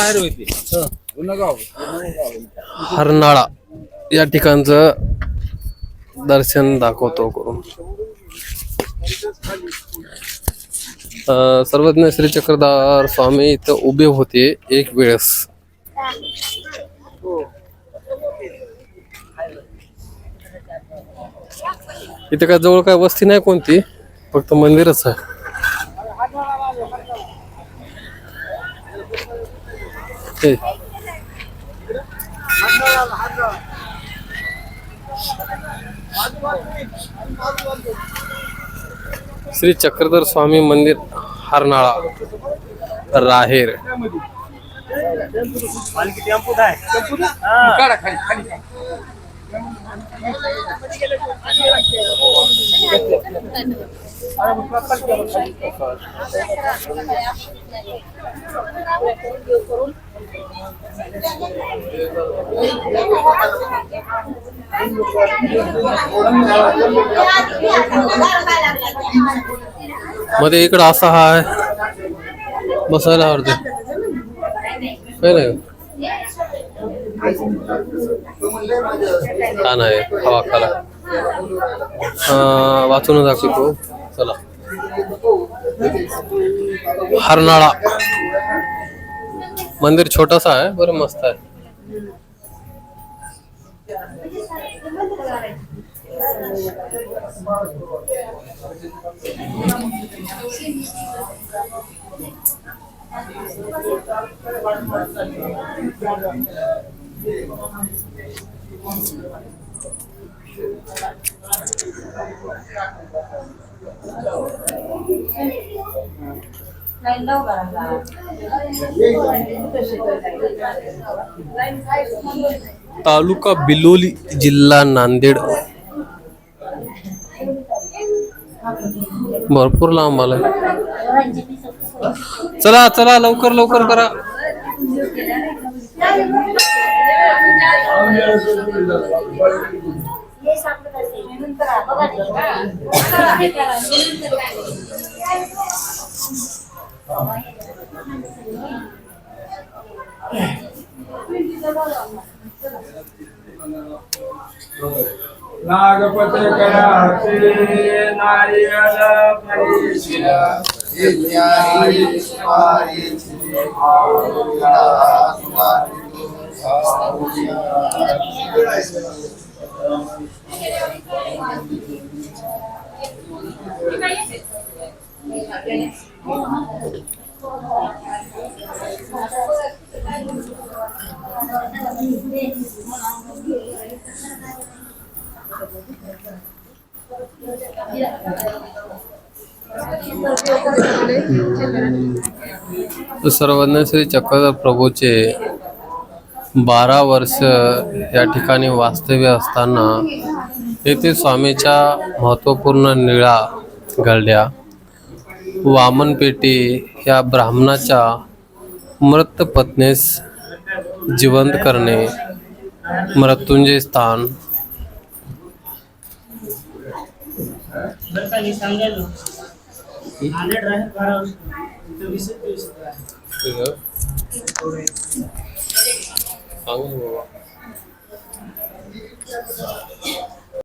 बाहेर होती. हरनाळा. या ठिकाणचं दर्शन दाखवतो करून. अं, सर्वज्ञ श्री चक्रधार स्वामी इथं उभे होते एक वेळेस. इथे काय जवळ काय वस्ती नाही कोणती फक्त मंदिरच आहे. श्री चक्रधर स्वामी मंदिर हरनाळा राहेर. मध्ये इकडं असा हाय बसायला आवडते. काय नाही छान आहे हवा खाला वाचून दाखवतो चला। हरनाळा मंदिर छोटासा आहे बरं मस्त आहे तालुका बिलोली जिल्हा नांदेड. भरपूर लांब आलाय. चला चला लवकर लवकर करा. नागपत्र कराचे नारियल परिशिला इत्यादी सुपारीची आवडा सर्वांना श्री चक्रधर प्रभूचे बारा वर्ष या ठिकाणी वास्तव्य असताना येथे स्वामीच्या महत्त्वपूर्ण निळा घडल्या वामनपेटी या ब्राह्मणाच्या मृत पत्नीस जिवंत करणे मृत्युंजय स्थान. あ、うん、うん。